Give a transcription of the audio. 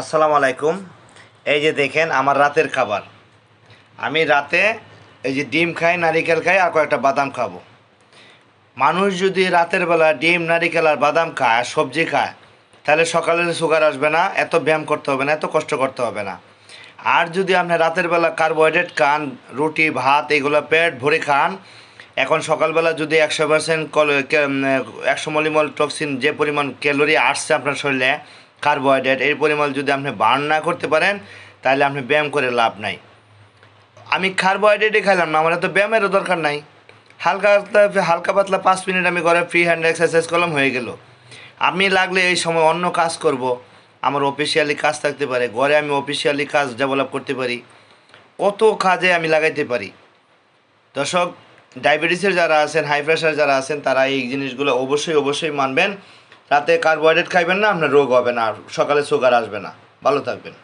আসসালামু আলাইকুম। এই যে দেখেন, আমার রাতের খাবার। আমি রাতে এই যে ডিম খাই, নারিকেল খাই আর কয়েকটা বাদাম খাব। মানুষ যদি রাতের বেলা ডিম, নারিকেল আর বাদাম খায়, আর সবজি খায়, তাহলে সকালে সুগার আসবে না, এত ব্যায়াম করতে হবে না, এত কষ্ট করতে হবে না। আর যদি আপনি রাতের বেলা কার্বোহাইড্রেট খান, রুটি, ভাত, এগুলো পেট ভরে খান, এখন সকালবেলা যদি একশো পার্সেন্ট কল একশো মলিমল টক্সিন যে পরিমাণ ক্যালোরি আসছে আপনার শরীরে কার্বোহাইড্রেট, এর পরিমাণ যদি আপনি বার্ন না করতে পারেন, তাহলে আপনি ব্যায়াম করে লাভ নাই। আমি কার্বোহাইড্রেটই খাইলাম না, আমার তো ব্যায়ামেরও দরকার নাই। হালকা হালকা পাতলা পাঁচ মিনিট আমি ঘরে ফ্রি হ্যান্ড এক্সারসাইজ করলাম, হয়ে গেল। আমি লাগলে এই সময় অন্য কাজ করব। আমার অফিসিয়ালি কাজ থাকতে পারে, ঘরে আমি অফিসিয়ালি কাজ ডেভেলপ করতে পারি। কত কাজে আমি লাগাইতে পারি। দর্শক ডায়াবেটিসের যারা আছেন হাই প্রেশার যারা আছেন, তারা এই জিনিসগুলো অবশ্যই অবশ্যই মানবেন। রাতে কার্বোহাইড্রেট খাইবেন না, আপনার রোগ হবে না আর সকালে সুগার আসবে না। ভালো থাকবেন।